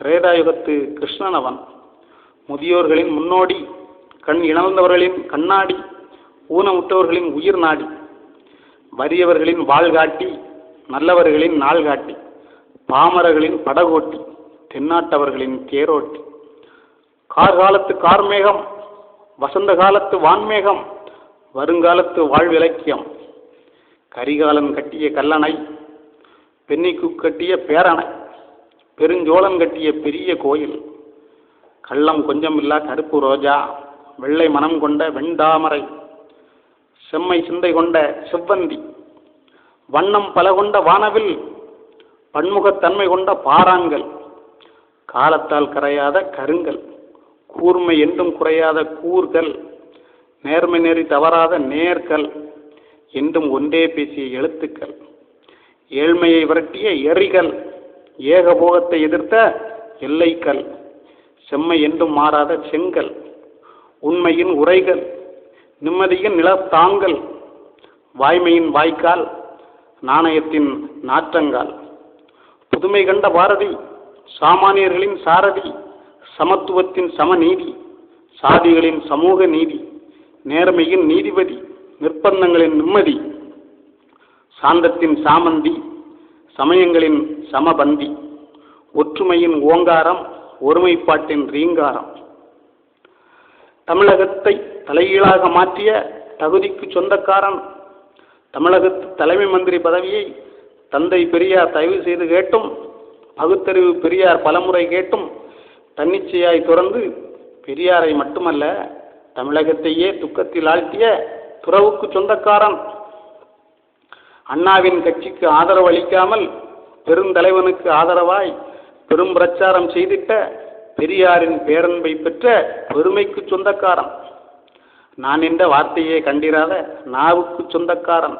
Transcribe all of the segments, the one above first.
கிரேதாயுகத்து கிருஷ்ணன் அவன் முதியோர்களின் முன்னோடி கண் இழந்தவர்களின் கண்ணாடி ஊனமுட்டவர்களின் உயிர் நாடி வறியவர்களின் வாழ்காட்டி நல்லவர்களின் நாள்காட்டி பாமரர்களின் படகோட்டி தென்னாட்டவர்களின் தேரோட்டி. கார்காலத்து கார்மேகம் வசந்த காலத்து வான்மேகம் வருங்காலத்து வாழ்விலக்கியம். கரிகாலன் கட்டிய கல்லணை பெண்ணிக்கு கட்டிய பேரணை. பெருஞ்சோழன் கட்டிய பெரிய கோயில். கள்ளம் கொஞ்சமில்லா கருப்பு ரோஜா வெள்ளை மனம் கொண்ட வெண்தாமரை செம்மை சிந்தை கொண்ட செவ்வந்தி வண்ணம் பல கொண்ட வானவில் பன்முகத்தன்மை கொண்ட பாறாங்கல் காலத்தால் கரையாத கருங்கல் கூர்மை என்றும் குறையாத கூர்கள் நேர்மை நெறி தவறாத நேர்கள் என்றும் ஒன்றே பேசிய எழுத்துக்கள் ஏழ்மையை விரட்டிய எரிகள் ஏகபோகத்தை எதிர்த்த எல்லைக்கல் செம்மை என்றும் மாறாத செங்கல் உண்மையின் உரைகள் நிம்மதியின் நிலத்தாங்கல் வாய்மையின் வாய்க்கால் நாணயத்தின் நாற்றங்கால். புதுமை கண்ட பாரதி சாமானியர்களின் சாரதி சமத்துவத்தின் சமநீதி சாதிகளின் சமூக நீதி நேர்மையின் நீதிபதி நிர்பந்தங்களின் நிம்மதி சாந்தத்தின் சாமந்தி சமயங்களின் சமபந்தி ஒற்றுமையின் ஓங்காரம் ஒருமைப்பாட்டின் ரீங்காரம். தமிழகத்தை தலைகீழாக மாற்றிய தகுதிக்கு சொந்தக்காரன் தமிழகத்து தலைமை மந்திரி பதவியை தந்தை பெரியார் தயவு செய்து கேட்டும் பகுத்தறிவு பெரியார் பலமுறை கேட்டும் தன்னிச்சையாய் துறந்து பெரியாரை மட்டுமல்ல தமிழகத்தையே துக்கத்தில் ஆழ்த்திய துறவுக்கு சொந்தக்காரன் அண்ணாவின் கட்சிக்கு ஆதரவு அளிக்காமல் பெருந்தலைவனுக்கு ஆதரவாய் பெரும் பிரச்சாரம் செய்திட்ட பெரியாரின் பேரன்பை பெற்ற பெருமைக்கு சொந்தக்காரன். நான் என்ற வார்த்தையை கண்டிராத நாவுக்கு சொந்தக்காரன்.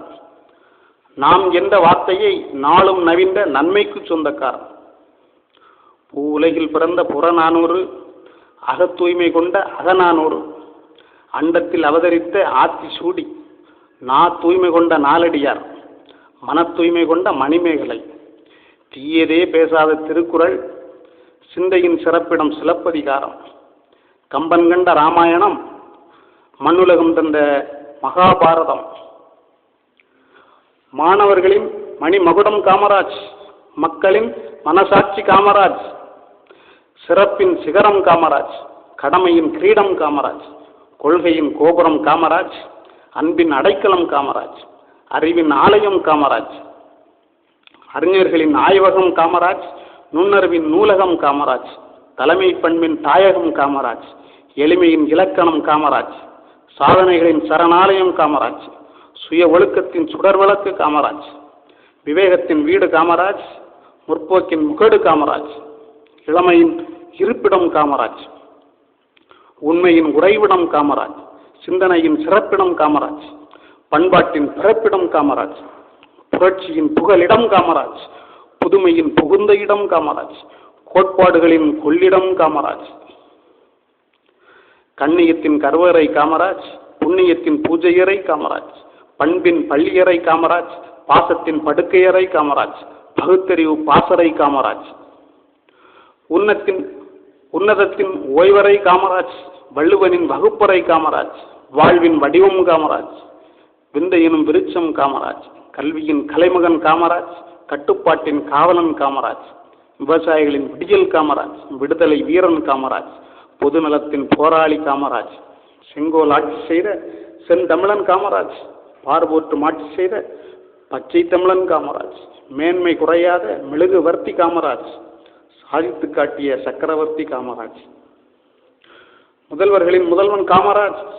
நாம் என்ற வார்த்தையை நாளும் நவின்ற நன்மைக்கு சொந்தக்காரன். பூ உலகில் பிறந்த புறநானூறு அகத் தூய்மை கொண்ட அகநானூறு அண்டத்தில் அவதரித்த ஆத்தி சூடி நா தூய்மை கொண்ட நாலடியார். மன தூய்மை கொண்ட மணிமேகலை. தீயதே பேசாத திருக்குறள் சிந்தையின் சிறப்பிடம் சிலப்பதிகாரம். கம்பன் கண்ட ராமாயணம் மண்ணுலகம் தந்த மகாபாரதம். மாணவர்களின் மணிமகுடம் காமராஜ் மக்களின் மனசாட்சி காமராஜ். சிறப்பின் சிகரம் காமராஜ் கடமையின் கிரீடம் காமராஜ். கொள்கையின் கோபுரம் காமராஜ் அன்பின் அடைக்கலம் காமராஜ். அறிவின் ஆலயம் காமராஜ். அறிஞர்களின் ஆய்வகம் காமராஜ் நுண்ணறிவின் நூலகம் காமராஜ் தலைமை பண்பின் தாயகம் காமராஜ் எளிமையின் இலக்கணம் காமராஜ் சாதனைகளின் சரணாலயம் காமராஜ் சுய ஒழுக்கத்தின் சுடர்விளக்கு காமராஜ் விவேகத்தின் வீடு காமராஜ் முற்போக்கின் முகடு காமராஜ் இளமையின் இருப்பிடம் காமராஜ் உண்மையின் உறைவிடம் காமராஜ் சிந்தனையின் சிறப்பிடம் காமராஜ் பண்பாட்டின் பிறப்பிடம் காமராஜ் புரட்சியின் புகலிடம் காமராஜ் புதுமையின் புகுந்த இடம் காமராஜ் கோட்பாடுகளின் கொள்ளிடம் காமராஜ். கண்ணியத்தின் கருவறை காமராஜ் புண்ணியத்தின் பூஜையறை காமராஜ் பண்பின் பள்ளியறை காமராஜ் பாசத்தின் படுக்கையறை காமராஜ் பகுத்தறிவு பாசறை காமராஜ். உன்னத்தின் உன்னதத்தின் ஓய்வறை காமராஜ் வள்ளுவனின் வகுப்பறை காமராஜ் வாழ்வின் வடிவம் காமராஜ். விந்தை எனும் விருட்சம் காமராஜ் கல்வியின் கலைமகன் காமராஜ் கட்டுப்பாட்டின் காவலன் காமராஜ் விவசாயிகளின் விடியல் காமராஜ் விடுதலை வீரன் காமராஜ் பொதுநலத்தின் போராளி காமராஜ் செங்கோல் ஆட்சி செய்த செந்தமிழன் காமராஜ் பார்போற்று ஆட்சி செய்த பச்சை தமிழன் காமராஜ் மேன்மை குறையாத மெழுகுவர்த்தி காமராஜ் சாதித்து காட்டிய சக்கரவர்த்தி காமராஜ். முதல்வர்களின் முதல்வன் காமராஜ்